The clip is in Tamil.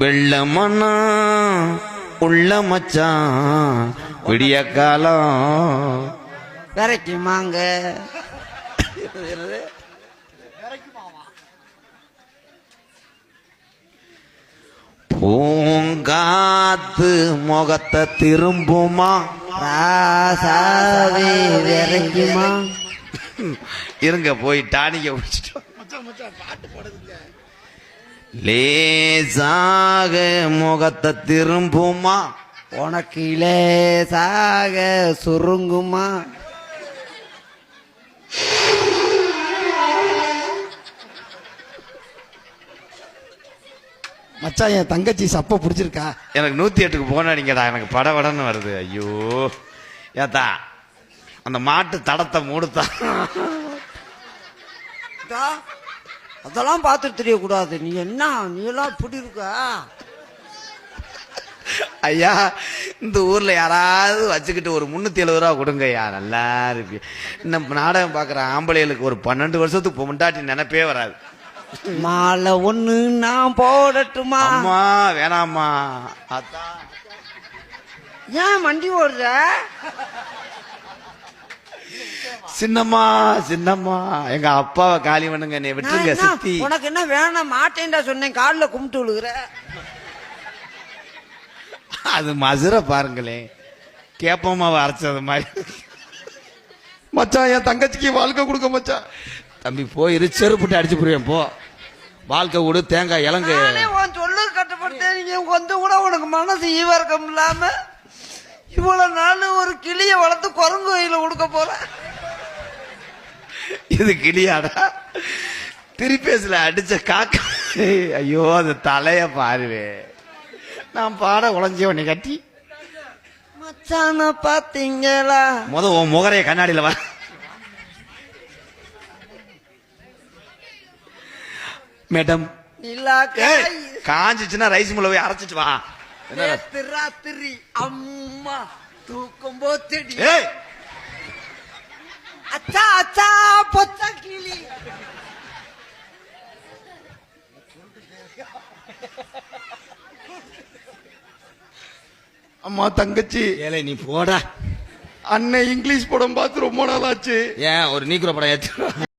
வெள்ளமண்ணா உள்ள மச்சான் விடிய காலம் விரைக்குமாங்க. பூங்காத்து முகத்தை திரும்புமா? ராசாவே விரைக்குமா? இருங்க போய் டானிக்க குடிச்சிட்டு லேசாக முகத்தை திரும்புமா? உனக்கு லேசாக சுருங்குமா? மச்சான் என் தங்கச்சி சப்ப பிடிச்சிருக்கா? எனக்கு நூத்தி எட்டுக்கு போனாடிங்கடா எனக்கு படபடன்னு வருது. ஐயோ. ஏத்தா அந்த மாட்டு தடத்தை மூடுத்தா. அதெல்லாம் பார்த்துட்டு தெரியக்கூடாது. நீ என்ன? நீ எல்லாம் இப்படி இருக்க? ஐயா இந்த ஊர்ல யாராவது வச்சுக்கிட்டு ஒரு முன்னூத்தி எழுபது ரூபா கொடுங்க ஐயா. நல்லா இருக்கு. இந்த நாடகம் பாக்குற ஆம்பளைகளுக்கு ஒரு பன்னெண்டு வருஷத்துக்கு பொண்டாட்டி நினைப்பே வராது. மாலை ஒண்ணு நான் போடட்டுமா? அம்மா வேணாம்மா. அதான். ஏன் வண்டி ஓடுற? சின்னம்மா சின்னம்மா. எங்க அப்பாவை காலி பண்ணுங்க என்னை விட்டுருங்க சித்தி. உனக்கு என்ன வேணாம் மாட்டேன்டா சொன்னேன். காலில் கும்பிட்டு விழுகிற. அது மதுரை பாருங்களேன் கேப்பமாவை அரைச்சது மாதிரி. மச்சான் என் தங்கச்சிக்கு வாழ்க்கை கொடுக்க மச்சான் தம்பி போயிரு செருப்புட்டு அடிச்சு போடுவேன் போ. வாழ்க்கை விடு தேங்காய் இலங்கு சொல்லு கட்டுப்படுத்தேன். நீங்க கொஞ்சம் கூட உனக்கு மனசு ஈவர்க்கம் இல்லாம இவ்வளவு நாள் ஒரு கிளிய வளர்த்து குரங்கு வயல கொடுக்க போற. இது கிளியாடா? திருப்பேசில அடிச்ச காக்கா. ஐயோ அந்த தலைய பாருவே. நான் பாட உழைஞ்ச உன்னை கட்டி. மச்சான பாத்தீங்களா? முத உன் முகரைய கண்ணாடியில வா மேடம். காஞ்சிச்சுன்னா ரைஸ் மில்ல போய் அரைச்சிட்டு வா. ராத்திரி அம்மா தூக்கம் ஏய். அச்சா அச்சா. அம்மா தங்கச்சி. ஏலே நீ போடா. அண்ணன் இங்கிலீஷ் படம் பார்த்து ரொம்ப நாள் ஆச்சு ஏன் ஒரு நீக்குற படம் ஏத்து